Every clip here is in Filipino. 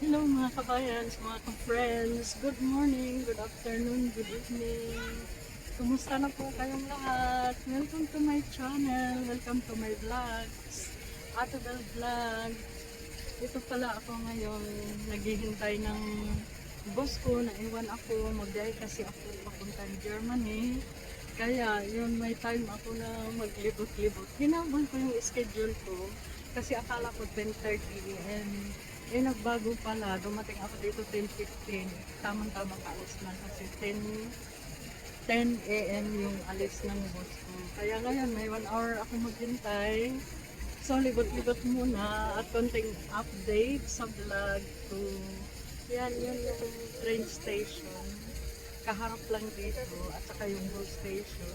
Hello mga kabayan, mga ka-friends. Good morning, good afternoon, good evening. Kumusta na po kayong lahat? Welcome to my channel. Welcome to my vlogs. Ato Bell Vlog. Ito pala ako ngayon. Naghihintay ng boss ko na iwan ako. Magbiyahe kasi ako papuntang Germany. Kaya yun, may time ako na maglibot-libot. Hinabol ko yung schedule ko. Kasi akala ko 10.30 and eh, nagbago pala. Dumating ako dito 10.15. Tamang-tamang kaalis na kasi 10, 10 a.m. yung alis ng boss ko. Kaya ngayon, may 1 hour ako maghintay. So, libot-libot muna at konting update sa vlog to yan, yun yung train station. Kaharap lang dito at saka yung bus station.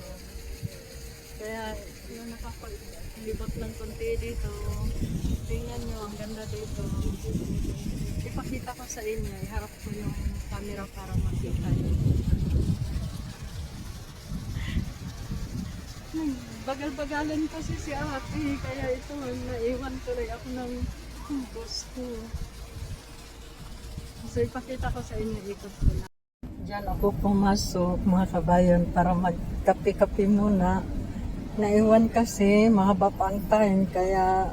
Kaya yun nakapaglibot ng konti dito. Tingnan nyo, ang ganda dito. Ipakita ko sa inyo, iharap ko yung camera para makita nyo. Ay, Bagal-bagalan kasi si ate, kaya ito, naiwan tuloy ako ng boss ko. So ipakita ko sa inyo, ikot ko na. Diyan ako pumasok mga kabayan para magkape-kape muna. Naiwan kasi mahaba pa ang time kaya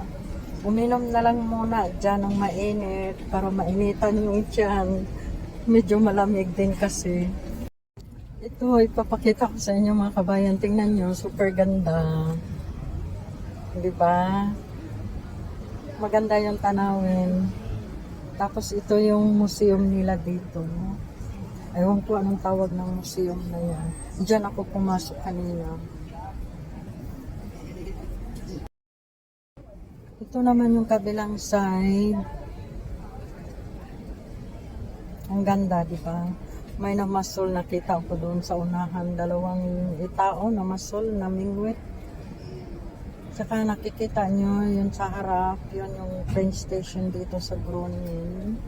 uminom na lang muna dyan ng mainit para mainitan yung tiyan. Medyo malamig din kasi. Ito, ipapakita ko sa inyo mga kabayan. Tingnan nyo, super ganda. Di ba? Maganda yung tanawin. Tapos ito yung museum nila dito. Ewan ko anong tawag ng museum na yan. Diyan ako pumasok kanina. Ito naman yung kabilang side. Ang ganda, di ba? May namasol nakita ko doon sa unahan. Dalawang itao namasol, namingwit. Tsaka nakikita nyo yun sa harap, yun yung train station dito sa Groningen.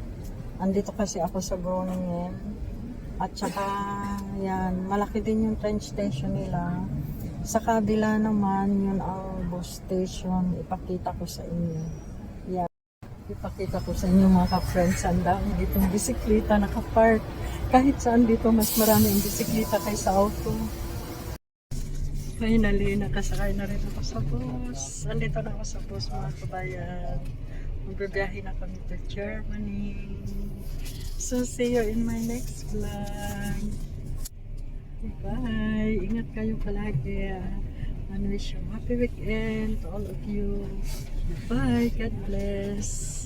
Andito kasi ako sa Groningen. At saka, yan, malaki din yung train station nila. Sa kabila naman, yun ang bus station. Ipakita ko sa inyo. Yan. Ipakita ko sa inyo mga ka-friends. Ang dami ditong bisikleta nakapark. Kahit saan dito, mas marami ang bisikleta kaysa auto. Finally, nakasakay na rin ako sa bus. Andito na ako sa bus mga kabayan. Magbibiyahe na kami to Germany. So, see you in my next vlog. Bye! Ingat kayo palagi. And wish you happy weekend to all of you. Bye! God bless!